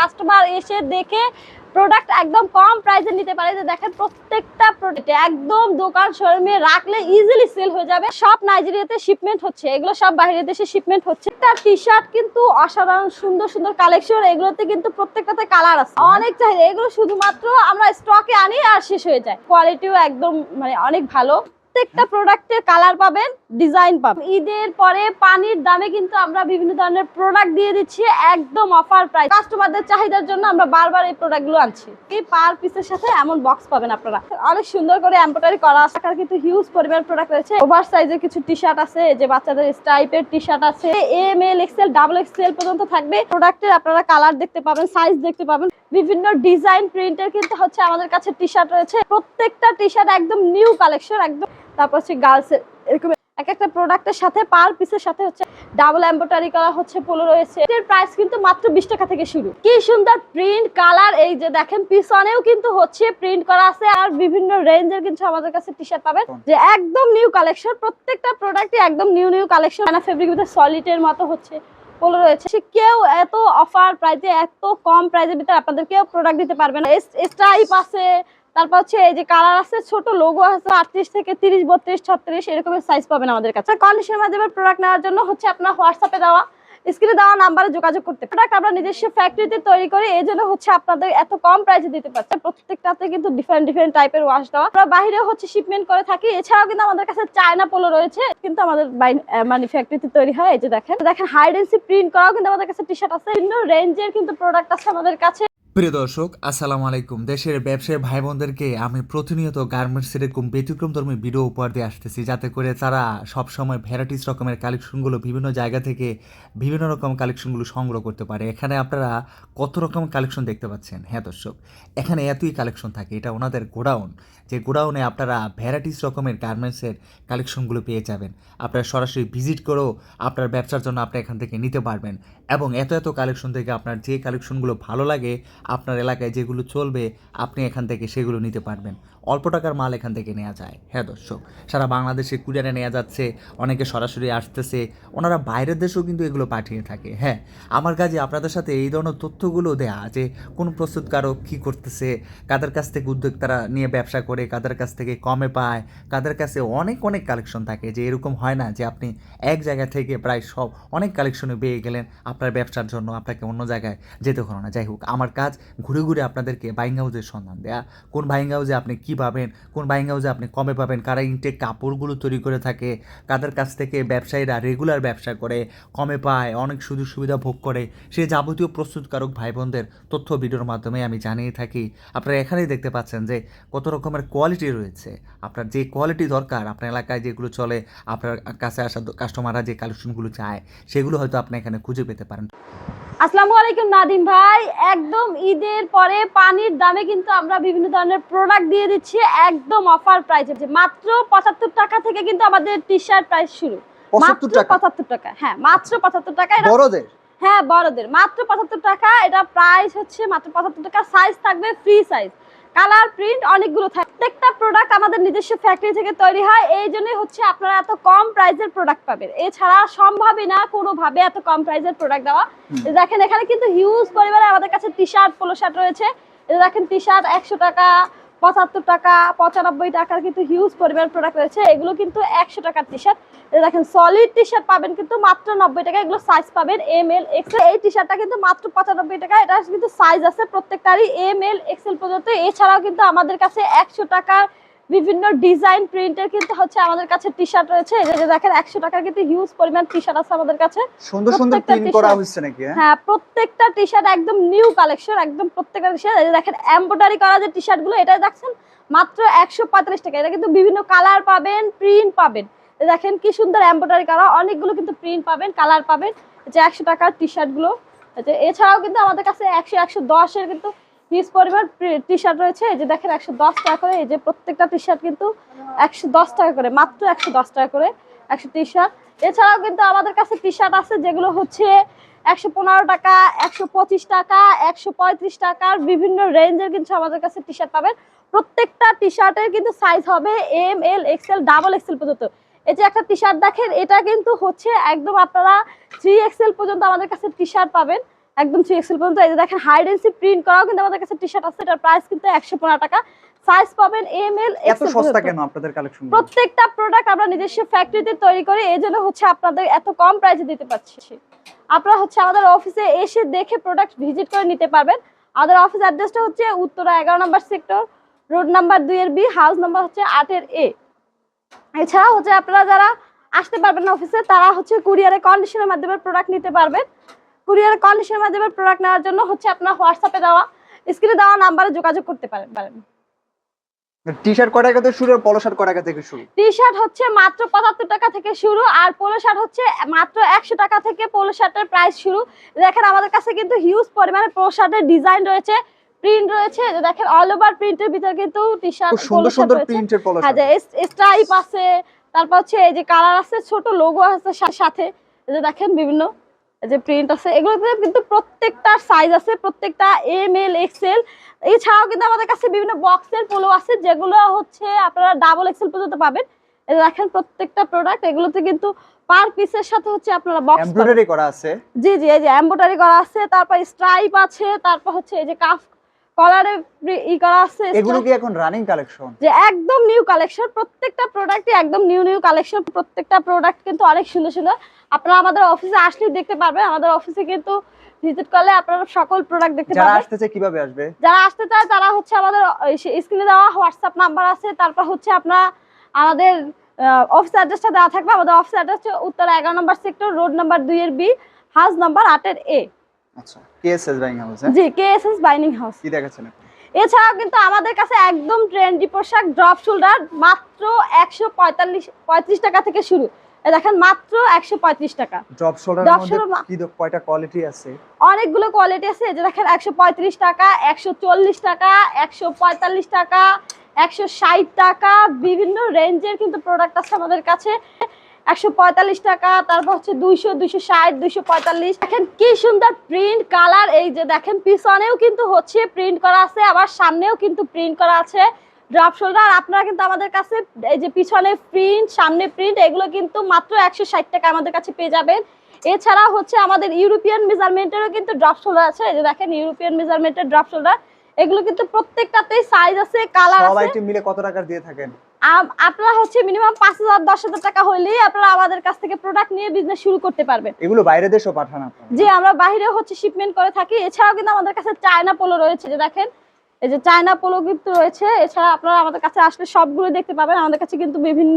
Customer এসে দেখে product একদম কম প্রাইসে নিতে পারে। যে দেখেন প্রত্যেকটা প্রোডাক্ট একদম দোকান শোরুমে রাখলে ইজিলি সেল হয়ে যাবে। সব নাইজেরিয়াতে শিপমেন্ট হচ্ছে, এগুলো সব বাইরের দেশে শিপমেন্ট হচ্ছে। তার টি শার্ট কিন্তু অসাধারণ, সুন্দর সুন্দর কালেকশন এগুলোতে কিন্তু প্রত্যেকটাতে কালার আছে। অনেক চাহিদা, এগুলো শুধুমাত্র আমরা স্টকে আনি আর শেষ হয়ে যায়। কোয়ালিটিও একদম মানে অনেক ভালো। প্রত্যেকটা প্রোডাক্টের কালার পাবেন ডিজাইন পাবেন। ঈদের পরে পানির দামে কিন্তু আমরা বিভিন্ন ধরনের প্রোডাক্ট দিয়ে দিচ্ছি, একদম অফার প্রাইস কাস্টমারদের চাহিদার জন্য আমরা বারবার এই প্রোডাক্টগুলো আনছি। এই পার পিসের সাথে এমন বক্স পাবেন আপনারা। অনেক সুন্দর করে এমব্রয়ডারি করা এখানে কিন্তু হিউজ পরিমাণ প্রোডাক্ট রয়েছে। ওভার সাইজের কিছু টি শার্ট আছে যে বাচ্চাদের স্টাইপের টি শার্ট আছে। M L XL double XL পর্যন্ত থাকবে। প্রোডাক্টের আপনারা কালার দেখতে পাবেন সাইজ দেখতে পাবেন। বিভিন্ন ডিজাইন প্রিন্টের কিন্তু হচ্ছে আমাদের কাছে টি শার্ট রয়েছে। প্রত্যেকটা টি শার্ট একদম নিউ কালেকশন একদম তারপর হচ্ছে গার্লসের এরকম এক একটা প্রোডাক্টের সাথে পার পিসের সাথে হচ্ছে ডাবল এম্ব্রয়ডারি করা হচ্ছে পোলো রয়েছে। এর প্রাইস কিন্তু মাত্র বিশ টাকা থেকে শুরু। কি সুন্দর প্রিন্ট কালার এই যে দেখেন, পিছনেও কিন্তু হচ্ছে প্রিন্ট করা আছে আর বিভিন্ন রেঞ্জের কিন্তু আমাদের কাছে টি শার্ট পাবেন। যে একদম নিউ কালেকশন প্রত্যেকটা প্রোডাক্টই একদম নিউ নিউ কালেকশন না ফেব্রিক ভিতরে সলিডের মতো হচ্ছে পোলো রয়েছে। সে কেউ এত অফার প্রাইসে এত কম প্রাইসের ভিতরে আপনাদের কেউ প্রোডাক্ট দিতে পারবে না। স্ট্রাইপ আছে। তারপর হচ্ছে এই যে কালার আছে, ছোট লোগো আছে, আটত্রিশ থেকে তিরিশ, বত্রিশ, ছত্রিশ এরকম সাইজ পাবেন আমাদের কাছে। কন্ডিশনের মাধ্যমে প্রোডাক্ট নেওয়ার জন্য হচ্ছে আপনার হোয়াটসঅ্যাপে দেওয়া স্ক্রিনে দেওয়া নাম্বারে যোগাযোগ করতে। প্রোডাক্ট আমরা নিজস্ব ফ্যাক্টরিতে তৈরি করি, এই জন্য হচ্ছে আপনাদের এত কম প্রাইসে দিতে পারছে। প্রত্যেকটাতে কিন্তু ডিফারেন্ট ডিফারেন্ট টাইপের ওয়াশ দেওয়া। আমরা বাইরে হচ্ছে শিপমেন্ট করে থাকি, এছাড়াও কিন্তু আমাদের কাছে চায়না পোলো রয়েছে, কিন্তু আমাদের মানে ফ্যাক্টরিতে তৈরি হয়, এই যে দেখেন। দেখেন হাইডেন্সি প্রিন্ট করাও কিন্তু আমাদের কাছে টি শার্ট আছে। বিভিন্ন রেঞ্জের কিন্তু প্রোডাক্ট আছে আমাদের কাছে। প্রিয় দর্শক, আসসালামু আলাইকুম। দেশের ব্যবসায়ী ভাই বোনদেরকে আমি প্রতিনিয়ত গার্মেন্টস এরকম ব্যতিক্রম ধর্মী ভিডিও উপহার দিয়ে আসতেছি, যাতে করে তারা সবসময় ভ্যারাইটিস রকমের কালেকশনগুলো বিভিন্ন জায়গা থেকে বিভিন্ন রকম কালেকশনগুলো সংগ্রহ করতে পারে। এখানে আপনারা কত রকম কালেকশন দেখতে পাচ্ছেন? হ্যাঁ দর্শক, এখানে এতই কালেকশন থাকে, এটা ওনাদের গোডাউন। যে গোডাউনে আপনারা ভ্যারাইটিস রকমের গার্মেন্টসের কালেকশনগুলো পেয়ে যাবেন। আপনারা সরাসরি ভিজিট করেও আপনার ব্যবসার জন্য আপনি এখান থেকে নিতে পারবেন। এবং এত এত কালেকশন থেকে আপনার যে কালেকশনগুলো ভালো লাগে, আপনার এলাকায় যেগুলো চলবে, আপনি এখান থেকে সেগুলো নিতে পারবেন। অল্প টাকার মাল এখান থেকে নেওয়া যায়। হ্যাঁ দর্শক, সারা বাংলাদেশে কুরিয়ারে নেওয়া যাচ্ছে, অনেকে সরাসরি আসতেছে, ওনারা বাইরের দেশেও কিন্তু এগুলো পাঠিয়ে থাকে। হ্যাঁ আমার কাজে আপনাদের সাথে এই ধরনের তথ্যগুলো দেয়া যে কোন প্রস্তুতকারক কী করতেছে, কাদের কাছ থেকে উদ্যোক্তারা নিয়ে ব্যবসা করে, কাদের কাছ থেকে কমে পায়, কাদের কাছে অনেক অনেক কালেকশন থাকে। যে এরকম হয় না যে আপনি এক জায়গা থেকে প্রায় সব অনেক কালেকশনে পেয়ে গেলেন আপনার ব্যবসার জন্য আপনাকে অন্য জায়গায় যেতে হলো না। যাই হোক, আমার কাজ ঘুরে ঘুরে আপনাদেরকে বাইং হাউসের সন্ধান দেয়া। কোন বাইং হাউসে আপনি কী পাবেন, কোন বাইং হাউসে আপনি কমে পাবেন, কারা ইনটেক কাপড়গুলো তৈরি করে থাকে, কাদের কাছ থেকে ব্যবসায়ীরা রেগুলার ব্যবসা করে, কমে পায়, অনেক সুযোগ সুবিধা ভোগ করে, সে যাবতীয় প্রস্তুতকারক ভাই বোনদের তথ্য ভিডিওর মাধ্যমে আমি জানিয়ে থাকি। আপনারা এখানেই দেখতে পাচ্ছেন যে কত রকমের কোয়ালিটি রয়েছে। আপনার যে কোয়ালিটি দরকার, আপনার এলাকায় যেগুলো চলে, আপনার কাছে আসা কাস্টমাররা যে কালেকশনগুলো চায়, সেগুলো হয়তো আপনি এখানে খুঁজে পেতে পারেন। আসসালামু আলাইকুম নাদিম ভাই। একদম ঈদের পরে পানির দামে কিন্তু আমরা বিভিন্ন ধরনের প্রোডাক্ট দিয়ে দিচ্ছি একদম অফার প্রাইসে মাত্র পঁচাত্তর টাকা থেকে কিন্তু আমাদের টি শার্ট প্রাইস শুরু মাত্র 75 টাকা? পঁচাত্তর টাকা। হ্যাঁ মাত্র পঁচাত্তর টাকা। এটা বড়দের? হ্যাঁ বড়দের। মাত্র পঁচাত্তর টাকা। এটা প্রাইস হচ্ছে মাত্র পঁচাত্তর টাকা। সাইজ থাকবে ফ্রি সাইজ কালার প্রিন্ট অনেকগুলো থাকে। প্রত্যেকটা প্রোডাক্ট আমাদের নিজস্ব ফ্যাক্টরি থেকে তৈরি হয়। এই জন্যই হচ্ছে আপনারা এত কম প্রাইসের প্রোডাক্ট পাবেন। এছাড়া সম্ভবই না কোনোভাবে এত কম প্রাইসের প্রোডাক্ট দেওয়া। দেখেন এখানে কিন্তু হিউজ পরিমাণে আমাদের কাছে টি শার্ট পোলো শার্ট রয়েছে দেখেন টি শার্ট একশো টাকা। পঁচাত্তর টাকা, পঁচানব্বই টাকার কিন্তু হিউজ পরিমাণ প্রোডাক্ট রয়েছে। এগুলো কিন্তু একশো টাকার টি শার্ট দেখেন সলিড টি শার্ট পাবেন কিন্তু মাত্র নব্বই টাকা। এগুলো সাইজ পাবেন এম এল এক্সেল এই টি শার্টটা কিন্তু মাত্র পঁচানব্বই টাকা। এটা কিন্তু সাইজ আছে প্রত্যেকটারই এম এল এক্সেল পর্যন্ত। এছাড়াও কিন্তু আমাদের কাছে একশো টাকার বিভিন্ন ডিজাইন প্রিন্টের কিন্তু হচ্ছে আমাদের কাছে টি শার্ট রয়েছে। এই যে দেখেন একশো টাকার কিন্তু হিউজ পরিমাণ টি শার্ট আছে আমাদের কাছে। সুন্দর সুন্দর প্রিন্ট করা। হচ্ছে নাকি হ্যাঁ? হ্যাঁ প্রত্যেকটা টি শার্ট একদম নিউ কালেকশন একদম প্রত্যেকটা টি শার্ট দেখেন এমব্রয়ডারি করা যে টি শার্টগুলো এটা দেখছেন মাত্র একশো পঁয়তাল্লিশ টাকা। এটা কিন্তু বিভিন্ন কালার পাবেন প্রিন্ট পাবেন। এই দেখেন কি সুন্দর এমব্রয়ডারি করা। অনেকগুলো কিন্তু প্রিন্ট পাবেন কালার পাবেন। যে একশো টাকার টি শার্টগুলো এছাড়াও কিন্তু আমাদের কাছে একশো একশো দশের কিন্তু হিউজ পরিমাণ টি শার্ট রয়েছে। এই যে দেখেন, একশো দশ টাকা করে। এই যে প্রত্যেকটা টি শার্ট কিন্তু একশো দশ টাকা করে, মাত্র একশো দশ টাকা করে, একশো টি শার্ট এছাড়াও কিন্তু আমাদের কাছে টি শার্ট আছে, যেগুলো হচ্ছে একশো পনেরো টাকা, একশো পঁচিশ টাকা, একশো পঁয়ত্রিশ টাকার বিভিন্ন রেঞ্জের কিন্তু আমাদের কাছে টি শার্ট পাবেন। প্রত্যেকটা টি শার্টের কিন্তু সাইজ হবে M L XL double XL পর্যন্ত। এই যে একটা টি শার্ট দেখেন, এটা কিন্তু হচ্ছে একদম আপনারা থ্রি এক্সেল পর্যন্ত আমাদের কাছে টি শার্ট পাবেন। একদম থ্রি এক্সেল পর্যন্ত। এই যে দেখেন হাই ডেন্সি প্রিন্ট করাও কিন্তু আমাদের কাছে টি শার্ট আছে এটার প্রাইস কিন্তু একশো পনেরো টাকা। সাইজ পাবেন এম এল এত সস্তা কেন আপনাদের কালেকশন প্রত্যেকটা প্রোডাক্ট আমরা নিজস্ব ফ্যাক্টরিতে তৈরি করি এই জন্য হচ্ছে আপনাদের এত কম প্রাইসে দিতে পারছি। আপনারা হচ্ছে আমাদের অফিসে এসে দেখে প্রোডাক্ট ভিজিট করে নিতে পারবেন। আমাদের অফিস অ্যাড্রেসটা হচ্ছে উত্তরা এগারো নম্বর সেক্টর রোড নাম্বার দুই এর বি হাউস নাম্বার হচ্ছে আটের এ এছাড়া হচ্ছে আপনারা যারা আসতে পারবেন না অফিসে তারা হচ্ছে কুরিয়ারে কন্ডিশনের মাধ্যমে প্রোডাক্ট নিতে পারবেন। কুরিয়ারে কন্ডিশনের মাধ্যমে প্রোডাক্ট নেওয়ার জন্য হচ্ছে আপনার হোয়াটসঅ্যাপে দেওয়া স্ক্রিনে দেওয়া নাম্বারে যোগাযোগ করতে পারেন পারেন। টি শার্ট কয় টাকা থেকে শুরু আর পলো শার্ট কয় টাকা থেকে শুরু? টি শার্ট হচ্ছে মাত্র পঁচাত্তর টাকা থেকে শুরু আর পোলো শার্ট হচ্ছে মাত্র একশো টাকা থেকে পোলো শার্টের প্রাইস শুরু। দেখেন আমাদের কাছে কিন্তু হিউজ পরিমাণে পোলো শার্টের ডিজাইন রয়েছে প্রিন্ট রয়েছে দেখেন অল ওভার প্রিন্টের ভিতরে কিন্তু টি শার্ট সুন্দর সুন্দর প্রিন্টের পলো শার্ট স্ট্রাইপ আছে তারপর হচ্ছে এই যে কালার আছে ছোট লোগো আছে সাথে। এই যে দেখেন বিভিন্ন যে প্রিন্ট আছে এগুলোতে কিন্তু প্রত্যেকটা সাইজ আছে প্রত্যেকটা এম এল এক্সেল এছাড়াও কিন্তু আমাদের কাছে বিভিন্ন বক্সের পোলো আছে যেগুলো হচ্ছে আপনারা ডাবল এক্সেল পর্যন্ত পাবেন। দেখেন প্রত্যেকটা প্রোডাক্ট এগুলোতে কিন্তু পার পিসের সাথে হচ্ছে আপনারা বক্স এমব্রয়ডারি করা আছে। জি জি এই যে এমব্রয়ডারি করা আছে তারপর স্ট্রাইপ আছে তারপর হচ্ছে এই যে কাফ কলারে ই করা আছে এগুলো কি এখন রানিং কালেকশন যে একদম নিউ কালেকশন প্রত্যেকটা প্রোডাক্টই একদম নিউ নিউ কালেকশন প্রত্যেকটা প্রোডাক্ট কিন্তু অনেক সুন্দর সুন্দর। আপনারা আমাদের অফিসে আসলে দেখতে পারবেন। আমাদের অফিসে কিন্তু ভিজিট করলে আপনারা সকল প্রোডাক্ট দেখতে যারা আসতে চায় কীভাবে আসবে? যারা আসতে চায় তারা হচ্ছে আমাদের স্ক্রিনে দেওয়া হোয়াটসঅ্যাপ নাম্বার আছে। তারপর হচ্ছে আপনারা আমাদের অফিস অ্যাড্রেসটা দেওয়া থাকবে। আমাদের অফিস অ্যাড্রেস হচ্ছে উত্তর এগারো নম্বর সেক্টর রোড নাম্বার দুই এর বি হাউস নাম্বার আটের এ আচ্ছা কেএসএস ব্যাংক হাউস হ্যাঁ? জি K S S buying house কি দেখাচ্ছেন এখন? এছাড়াও কিন্তু আমাদের কাছে একদম ট্রেন্ডি পোশাক ড্রপ শোল্ডার মাত্র একশো পঁয়তাল্লিশ পঁয়ত্রিশ টাকা থেকে শুরু। দেখেন মাত্র একশো পঁয়ত্রিশ টাকা। ড্রপ কয়টা কোয়ালিটি আছে? অনেকগুলো কোয়ালিটি আছে। যে দেখেন একশো পঁয়ত্রিশ টাকা একশো চল্লিশ টাকা একশো পঁয়তাল্লিশ টাকা একশো ষাট টাকা বিভিন্ন রেঞ্জের কিন্তু প্রোডাক্ট আছে আমাদের কাছে। একশো পঁয়তাল্লিশ টাকা তারপর হচ্ছে দুইশো দুইশো ষাট দুইশো পঁয়তাল্লিশ। দেখেন কি সুন্দর প্রিন্ট কালার এই যে দেখেন পিছনেও কিন্তু হচ্ছে প্রিন্ট করা আছে আবার সামনেও কিন্তু প্রিন্ট করা আছে। ড্রপ শোল্ডার আপনারা কিন্তু আমাদের কাছে এই যে পিছনে প্রিন্ট সামনে প্রিন্ট এগুলো কিন্তু মাত্র একশো ষাট টাকা আমাদের কাছে পেয়ে যাবেন। এছাড়া হচ্ছে আমাদের ইউরোপিয়ান মেজারমেন্টেরও কিন্তু ড্রপ শোল্ডার আছে এই যে দেখেন ইউরোপিয়ান মেজারমেন্টের ড্রপ শোল্ডার এগুলো কিন্তু প্রত্যেকটাতেই সাইজ আছে কালার সব আছে। আইটেম মিলে কত টাকার দিয়ে থাকেন? আপনারা হচ্ছে মিনিমাম পাঁচ হাজার দশ হাজার টাকা হলেই আপনারা আমাদের কাছ থেকে প্রোডাক্ট নিয়ে বিজনেস শুরু করতে পারবেন। এগুলো বাইরে দেশও পাঠান যে আমরা বাইরে হচ্ছে শিপমেন্ট করে থাকি। এছাড়াও কিন্তু আমাদের কাছে চায়না পোলো রয়েছে যে দেখেন এই যে চায়না পোলো কিন্তু রয়েছে। এছাড়া আপনারা আমাদের কাছে আসলে সবগুলো দেখতে পাবেন। আমাদের কাছে কিন্তু বিভিন্ন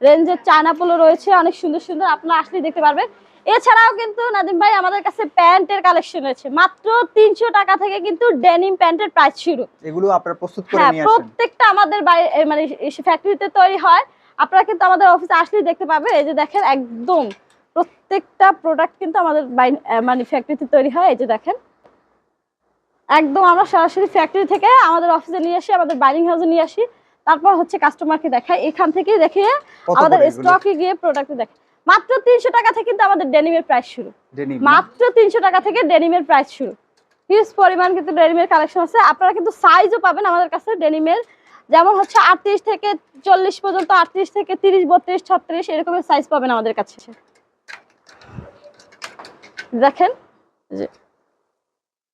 রেঞ্জের চায়না পোলো রয়েছে। অনেক সুন্দর সুন্দর আপনারা আসলে দেখতে পারবেন। এছাড়াও কিন্তু নাদিম ভাই আমাদের কাছে প্যান্টের কালেকশন রয়েছে। মাত্র তিনশো টাকা থেকে কিন্তু ডেনিম প্যান্টের প্রাইস শুরু। এগুলো আপনারা প্রস্তুত করে হ্যাঁ নিয়ে আসেন। প্রত্যেকটা আমাদের মানে ফ্যাক্টরিতে তৈরি হয়। আপনারা কিন্তু আমাদের অফিসে আসলেই দেখতে পাবেন এই যে দেখেন একদম প্রত্যেকটা প্রোডাক্ট কিন্তু আমাদের মানে ফ্যাক্টরিতে তৈরি হয়। এই যে দেখেন একদম আমরা সরাসরি ফ্যাক্টরি থেকে আমাদের অফিসে নিয়ে আসি আমাদের বাইরিং হাউসে নিয়ে আসি। তারপর হচ্ছে কাস্টমারকে দেখাই। এখান থেকে দেখে আমাদের স্টকে গিয়ে প্রোডাক্ট দেখে মাত্র তিনশো টাকা থেকে কিন্তু আমাদের ডেনিমের প্রাইস শুরু। মাত্র তিনশো টাকা থেকে ডেনিমের প্রাইস শুরু। হিউজ পরিমাণ কিন্তু ডেনিমের কালেকশন আছে। আপনারা কিন্তু সাইজও পাবেন আমাদের কাছে ডেনিমের। যেমন হচ্ছে আটত্রিশ থেকে চল্লিশ পর্যন্ত আটত্রিশ থেকে তিরিশ বত্রিশ ছত্রিশ এরকমের সাইজ পাবেন আমাদের কাছে। দেখেন যে।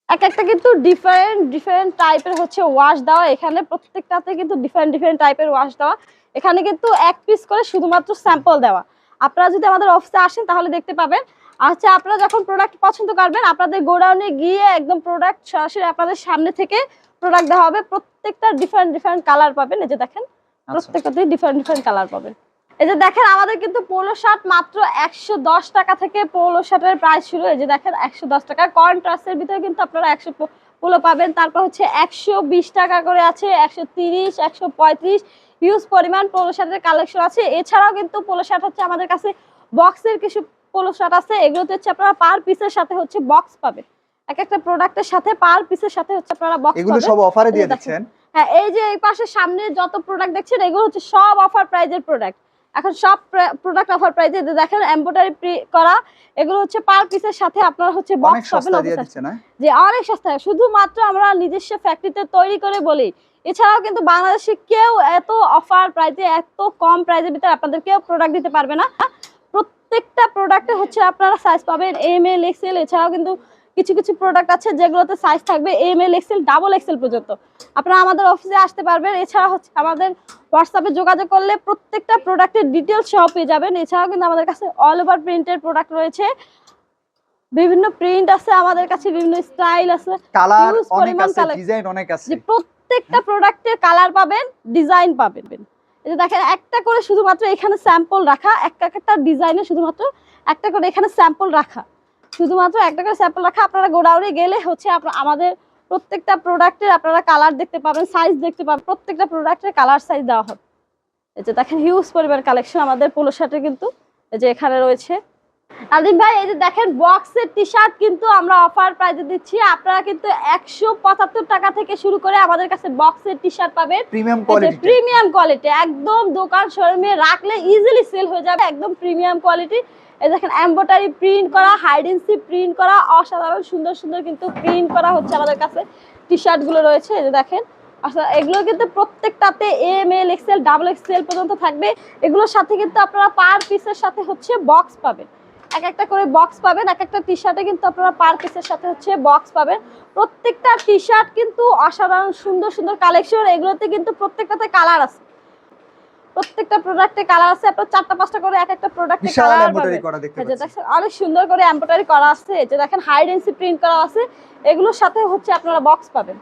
এক একটা কিন্তু ডিফারেন্ট ডিফারেন্ট টাইপের হচ্ছে ওয়াশ দেওয়া। এখানে প্রত্যেকটাতে কিন্তু ডিফারেন্ট ডিফারেন্ট টাইপের ওয়াশ দেওয়া। এখানে কিন্তু এক পিস করে শুধুমাত্র স্যাম্পল দেওয়া। আপনারা যদি আমাদের অফিসে আসেন তাহলে দেখতে পাবেন। আচ্ছা আপনারা যখন প্রোডাক্ট পছন্দ করবেন আপনাদের গোডাউনে গিয়ে একদম প্রোডাক্ট সরাসরি আপনাদের সামনে থেকে প্রোডাক্ট দেওয়া হবে। প্রত্যেকটা ডিফারেন্ট ডিফারেন্ট কালার পাবেন। এই যে দেখেন প্রত্যেকটাতেই ডিফারেন্ট ডিফারেন্ট কালার পাবেন। এই যে দেখেন আমাদের কিন্তু পোলো শার্ট মাত্র একশো দশ টাকা থেকে পোলো শার্টের প্রাইস শুরু। এই যে দেখেন একশো দশ টাকা। কন্ট্রাস্টের ভিতরে কিন্তু আপনারা একশো পোলো পাবেন। তারপর হচ্ছে একশো বিশ টাকা করে আছে একশো তিরিশ একশো পঁয়ত্রিশ। হিউজ পরিমাণ পোলো শার্টের কালেকশন আছে। এছাড়াও কিন্তু পোলো শার্ট হচ্ছে আমাদের কাছে বক্সের কিছু পোলো শার্ট আছে। এগুলোতে হচ্ছে আপনারা পার পিসের সাথে হচ্ছে বক্স পাবেন। এক একটা প্রোডাক্টের সাথে পার পিসের সাথে হচ্ছে আপনারা বক্স এগুলো সব অফারে দিয়ে। দিচ্ছেন? হ্যাঁ এই যে এই পাশে সামনে যত প্রোডাক্ট দেখছেন এগুলো হচ্ছে সব অফার প্রাইজের প্রোডাক্ট এখন সব প্রোডাক্ট অফার প্রাইজে দেখেন এমব্রয়ডারি করা। এগুলো হচ্ছে পার পিসের সাথে আপনারা হচ্ছে বক্স পাবেন যে অনেক সস্তা শুধুমাত্র আমরা নিজস্ব ফ্যাক্টরিতে তৈরি করে বলি এছাড়াও কিন্তু বাংলাদেশে কেউ এত অফার প্রাইজে এত কম প্রাইজের ভিতরে আপনাদের কেউ প্রোডাক্ট দিতে পারবে না। প্রত্যেকটা প্রোডাক্টে হচ্ছে আপনারা সাইজ পাবেন এম এল এক্সেল এছাড়াও কিন্তু কিছু কিছু প্রোডাক্ট আছে যেগুলোতে সাইজ থাকবে M L XL double XL পর্যন্ত। আপনারা আমাদের অফিসে আসতে পারবেন। এছাড়া হচ্ছে আমাদের হোয়াটসঅ্যাপে যোগাযোগ করলে প্রত্যেকটা প্রোডাক্টের ডিটেলস সহ পেয়ে যাবেন। এছাড়াও কিন্তু আমাদের কাছে অল ওভার প্রিন্টের প্রোডাক্ট রয়েছে। বিভিন্ন প্রিন্ট আছে আমাদের কাছে বিভিন্ন স্টাইল আছে। কালার অনেক আছে ডিজাইন অনেক আছে। যে প্রত্যেকটা প্রোডাক্টের কালার পাবেন ডিজাইন পাবেন। এই যে দেখেন, একটা করে শুধুমাত্র এখানে স্যাম্পল রাখা, একটা একটা ডিজাইনে শুধুমাত্র একটা করে এখানে স্যাম্পল রাখা। শুধুমাত্র একটা করে স্যাম্পল রাখা, আপনারা গোডাউনে গেলে হচ্ছে আমাদের প্রত্যেকটা প্রোডাক্টের আপনারা কালার দেখতে পাবেন সাইজ দেখতে পাবেন, প্রত্যেকটা প্রোডাক্টের কালার সাইজ দেওয়া হবে। এই যে দেখেন হিউজ পরিমাণ কালেকশন আমাদের পোলো শার্টে কিন্তু, এই যে এখানে রয়েছে। আলিম ভাই এই যে দেখেন বক্সের টি শার্ট কিন্তু আমরা অফার প্রাইজে দিচ্ছি। আপনারা কিন্তু একশো পঁচাত্তর টাকা থেকে শুরু করে আমাদের কাছে বক্সের টি শার্ট পাবেন প্রিমিয়াম কোয়ালিটি প্রিমিয়াম কোয়ালিটি একদম দোকান শোরুমে রাখলে ইজিলি সেল হয়ে যাবে একদম প্রিমিয়াম কোয়ালিটি এই দেখেন এমব্রয়ডারি প্রিন্ট করা হাইডেন্সি প্রিন্ট করা অসাধারণ সুন্দর সুন্দর কিন্তু প্রিন্ট করা হচ্ছে আমাদের কাছে টি শার্টগুলো রয়েছে। এই যে দেখেন আচ্ছা এগুলো কিন্তু প্রত্যেকটাতে M L XL double XL পর্যন্ত থাকবে। এগুলোর সাথে কিন্তু আপনারা পার পিসের সাথে হচ্ছে বক্স পাবেন। এক একটা করে বক্স পাবেন এক একটা টি শার্টে কিন্তু আপনারা পার পিসের সাথে হচ্ছে বক্স পাবেন। প্রত্যেকটা টি শার্ট কিন্তু অসাধারণ সুন্দর সুন্দর কালেকশন এগুলোতে কিন্তু প্রত্যেকটাতে কালার আছে। প্রত্যেকটা প্রোডাক্টে কালার আছে আপনার চারটা পাঁচটা করে এক একটা প্রোডাক্টে কালার পাবেন। অনেক সুন্দর করে এমব্রয়ডারি করা আছে। যে দেখেন হাইডেন্সি প্রিন্ট করা আছে। এগুলোর সাথে হচ্ছে আপনারা বক্স পাবেন।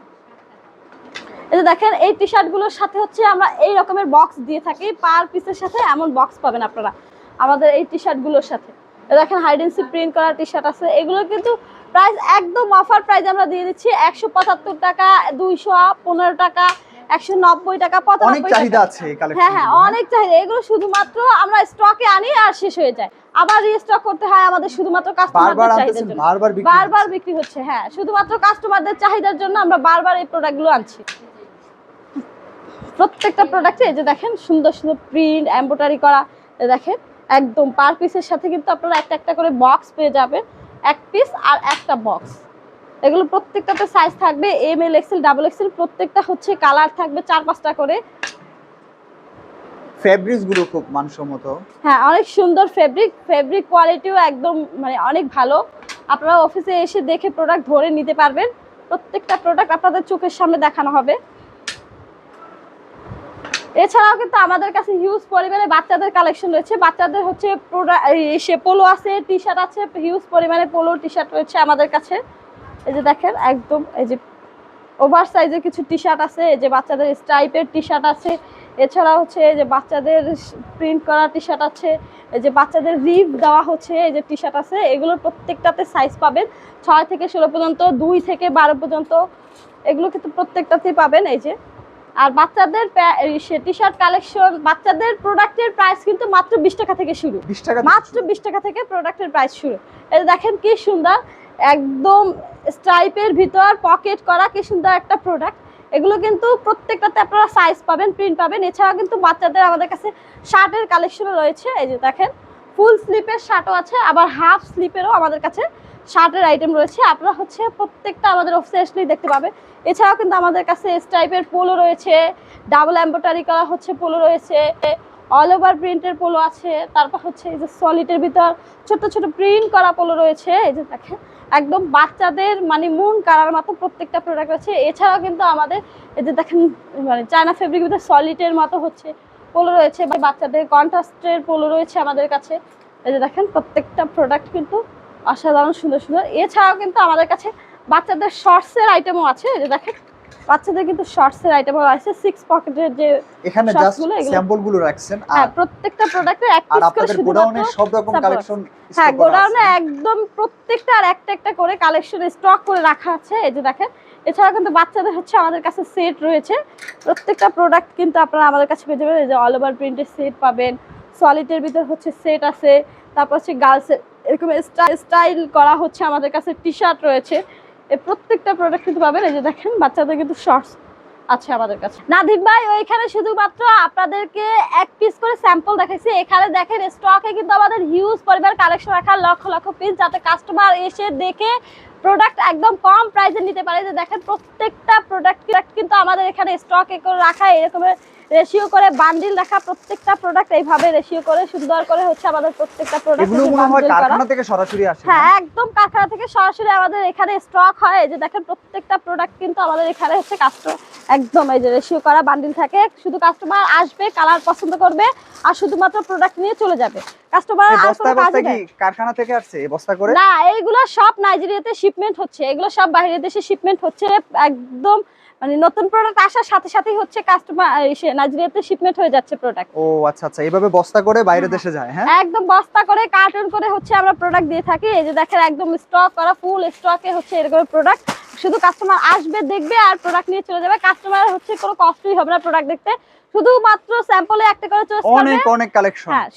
এই যে দেখেন এই টি শার্টগুলোর সাথে হচ্ছে আমরা এই রকমের বক্স দিয়ে থাকি। পার পিসের সাথে এমন বক্স পাবেন আপনারা। আমাদের এই টি শার্টগুলোর সাথে। দেখেন হাইডেন্সি প্রিন্ট করা টি শার্ট আছে। এগুলো কিন্তু প্রাইস একদম অফার প্রাইস আমরা দিয়ে দিচ্ছি একশো পঁচাত্তর টাকা দুইশো পনেরো টাকা একশো নব্বই টাকা পঁচানব্বই চাহিদা আছে কালেকশন হ্যাঁ হ্যাঁ অনেক চাহিদা। এগুলো শুধুমাত্র আমরা স্টকে আনি আর শেষ হয়ে যায়। আবার রিস্টক করতে হয় আমাদের শুধুমাত্র কাস্টমারদের চাহিদার জন্য। বারবার বিক্রি বারবার হচ্ছে। বিক্রি হচ্ছে হ্যাঁ। শুধুমাত্র কাস্টমারদের চাহিদার জন্য আমরা বারবার এই প্রোডাক্টগুলো আনছি। প্রত্যেকটা প্রোডাক্টে এই যে দেখেন সুন্দর সুন্দর প্রিন্ট এমব্রয়ডারি করা দেখেন। একদম পার পিসের সাথে কিন্তু আপনারা একটা একটা করে বক্স পেয়ে যাবেন। এক পিস আর একটা বক্স এগুলো প্রত্যেকটাতে সাইজ থাকবে M L XL double XL প্রত্যেকটা হচ্ছে কালার থাকবে চার পাঁচটা করে। ফেব্রিক্সগুলো খুব মানসম্মত। হ্যাঁ অনেক সুন্দর ফেব্রিক ফেব্রিক কোয়ালিটিও একদম মানে অনেক ভালো। আপনারা অফিসে এসে দেখে প্রোডাক্ট ধরে নিতে পারবেন। প্রত্যেকটা প্রোডাক্ট আপনাদের চোখের সামনে দেখানো হবে। এছাড়াও কিন্তু আমাদের কাছে হিউজ পরিমাণে বাচ্চাদের কালেকশন রয়েছে। বাচ্চাদের হচ্ছে সে পোলো আছে টি শার্ট আছে হিউজ পরিমাণে পোলো টি শার্ট রয়েছে আমাদের কাছে। এই যে দেখেন, একদম, এই যে ওভার সাইজের কিছু টি শার্ট আছে, এই যে বাচ্চাদের স্ট্রাইপের টি শার্ট আছে। এছাড়া হচ্ছে এই যে বাচ্চাদের প্রিন্ট করা টি শার্ট আছে, এই যে বাচ্চাদের রিপ দেওয়া হচ্ছে, এই যে টি শার্ট আছে। এগুলোর প্রত্যেকটাতে সাইজ পাবেন, ছয় থেকে ষোলো পর্যন্ত, দুই থেকে বারো পর্যন্ত। এগুলো কিন্তু প্রত্যেকটাতেই পাবেন, এই যে। আর বাচ্চাদের টি শার্ট কালেকশন বাচ্চাদের প্রোডাক্টের প্রাইস কিন্তু মাত্র বিশ টাকা থেকে শুরু। মাত্র বিশ টাকা থেকে প্রোডাক্টের প্রাইস শুরু। এই যে দেখেন কি সুন্দর একদম স্ট্রাইপের ভিতর পকেট করা কি সুন্দর একটা প্রোডাক্ট এগুলো কিন্তু প্রত্যেকটাতে আপনারা সাইজ পাবেন প্রিন্ট পাবেন। এছাড়াও কিন্তু বাচ্চাদের আমাদের কাছে শার্টের কালেকশনও রয়েছে। এই যে দেখেন ফুল স্লিপের শার্টও আছে আবার হাফ স্লিপেরও আমাদের কাছে শার্টের আইটেম রয়েছে। আপনারা হচ্ছে প্রত্যেকটা আমাদের অফিসে আসলেই দেখতে পাবে এছাড়াও কিন্তু আমাদের কাছে স্টাইপের পোলো রয়েছে। ডাবল এম্ব্রয়ডারি করা হচ্ছে পোলো রয়েছে। অল ওভার প্রিন্টের পোলো আছে। তারপর হচ্ছে এই যে সলিডের ভিতর ছোট ছোট প্রিন্ট করা পোলো রয়েছে। এই যে দেখেন, একদম বাচ্চাদের মানে মুন কারার মতো প্রত্যেকটা প্রোডাক্ট আছে এছাড়াও কিন্তু আমাদের এই যে দেখেন মানে চায়না ফেব্রিক ভিতরে সলিডের মতো হচ্ছে পোলো রয়েছে। বাচ্চাদের কন্ট্রাস্টের পোলো রয়েছে আমাদের কাছে। এই যে দেখেন, প্রত্যেকটা প্রোডাক্ট কিন্তু অসাধারণ সুন্দর সুন্দর। এছাড়াও কিন্তু আমাদের কাছে বাচ্চাদের শর্টসের আইটেমও আছে যে দেখেন। বাচ্চাদের কিন্তু শর্টসের আইটেমও আছে সিক্স পকেটের যে এখানে জাস্ট স্যাম্পলগুলো রাখছেন আর হ্যাঁ প্রত্যেকটা প্রোডাক্টের এক আর পিস করে গোডাউনে সব রকম কালেকশন হ্যাঁ গোডাউনে একদম প্রত্যেকটা আর একটা একটা করে কালেকশন স্টক করে রাখা আছে এই যে দেখেন। এছাড়া কিন্তু বাচ্চাদের হচ্ছে আমাদের কাছে সেট রয়েছে। প্রত্যেকটা প্রোডাক্ট কিন্তু আপনারা আমাদের কাছে পেয়ে যাবেন এই যে অল ওভার প্রিন্টের সেট পাবেন সলিডের ভিতর হচ্ছে সেট আছে তারপর হচ্ছে গার্লসের এরকম স্টাইল করা হচ্ছে আমাদের কাছে টি শার্ট রয়েছে। এই প্রত্যেকটা প্রোডাক্ট কিন্তু পাবেন। এই যে দেখেন, বাচ্চাদের কিন্তু শর্টস আছে আমাদের কাছে। নাদিম ভাই, ওইখানে শুধুমাত্র আপনাদেরকে এক পিস করে স্যাম্পল দেখাইছি। এখানে দেখেন স্টকে কিন্তু আমাদের হিউজ পরিবার কালেকশন রাখা, লক্ষ লক্ষ পিস যাতে কাস্টমার এসে দেখে প্রোডাক্ট একদম কম প্রাইসে নিতে পারে। যে দেখেন, প্রত্যেকটা প্রোডাক্ট কিন্তু আমাদের এখানে স্টকে করে রাখা। এরকমের রেশিও করে বান্ডিল রাখা প্রত্যেকটা প্রোডাক্ট এইভাবে রেশিও করে সুন্দর করে হচ্ছে আমাদের প্রত্যেকটা প্রোডাক্ট এগুলো মনে হয় কারখানা থেকে সরাসরি আসে হ্যাঁ একদম কারখানা থেকে সরাসরি আমাদের এখানে স্টক হয়। যে দেখেন প্রত্যেকটা প্রোডাক্ট কিন্তু আমাদের এখানে হচ্ছে কাস্টমার একদম এই যে রেশিও করা বান্ডিল থাকে। শুধু কাস্টমার আসবে কালার পছন্দ করবে আর শুধুমাত্র প্রোডাক্ট নিয়ে চলে যাবে। কাস্টমার এই আর কোনো কাজ বস্তায় কি নেই। কারখানা থেকে আসছে এই বস্তা করে? না এইগুলো সব নাইজেরিয়াতে শিপমেন্ট হচ্ছে। এগুলো সব বাইরের দেশে শিপমেন্ট হচ্ছে। একদম মানে নতুন প্রোডাক্ট আসার সাথে সাথেই হচ্ছে কাস্টমার নাইজেরিয়াতে শিপমেন্ট হয়ে যাচ্ছে প্রোডাক্ট ও আচ্ছা আচ্ছা এইভাবে বস্তা করে বাইরে হ্যাঁ। দেশে যায় হ্যাঁ? একদম বস্তা করে কার্টুন করে হচ্ছে আমরা প্রোডাক্ট দিয়ে থাকি। এই যে দেখেন একদম স্টক করা ফুল স্টকে হচ্ছে এরকম প্রোডাক্ট শুধু কাস্টমার আসবে দেখবে আর প্রোডাক্ট নিয়ে চলে যাবে। কাস্টমার হচ্ছে কোনো কষ্টই হবে না প্রোডাক্ট দেখতে। শুধুমাত্র স্যাম্পলে একটা করে চয়েস করবে অনেক অনেক কালেকশন হ্যাঁ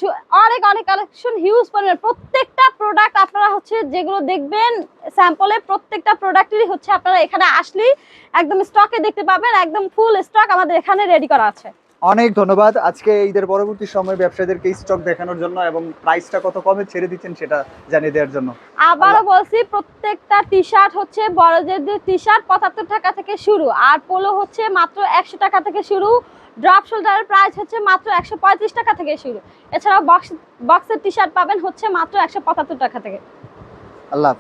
অনেক অনেক কালেকশন হিউজ পরিমাণ প্রত্যেকটা প্রোডাক্ট আপনারা হচ্ছে যেগুলো দেখবেন স্যাম্পলে প্রত্যেকটা প্রোডাক্টেরই হচ্ছে আপনারা এখানে আসলেই একদম স্টকে দেখতে পাবেন একদম ফুল স্টক আমাদের এখানে রেডি করা আছে। অনেক ধন্যবাদ আজকে ঈদের পরবর্তী সময় ব্যবসায়ীদেরকে স্টক দেখানোর জন্য এবং প্রাইসটা কত কমে ছেড়ে দিচ্ছেন সেটা জানিয়ে দেওয়ার জন্য। আবারও বলছি প্রত্যেকটা টি শার্ট হচ্ছে বড়দের টি শার্ট পঁচাত্তর টাকা থেকে শুরু। আর পোলো হচ্ছে মাত্র একশো টাকা থেকে শুরু। ড্রপ শোল্ডারের প্রাইস হচ্ছে মাত্র একশো পঁয়ত্রিশ টাকা থেকে শুরু। এছাড়াও বক্স বক্সের টি শার্ট পাবেন হচ্ছে মাত্র একশো পঁচাত্তর টাকা থেকে। আল্লাহ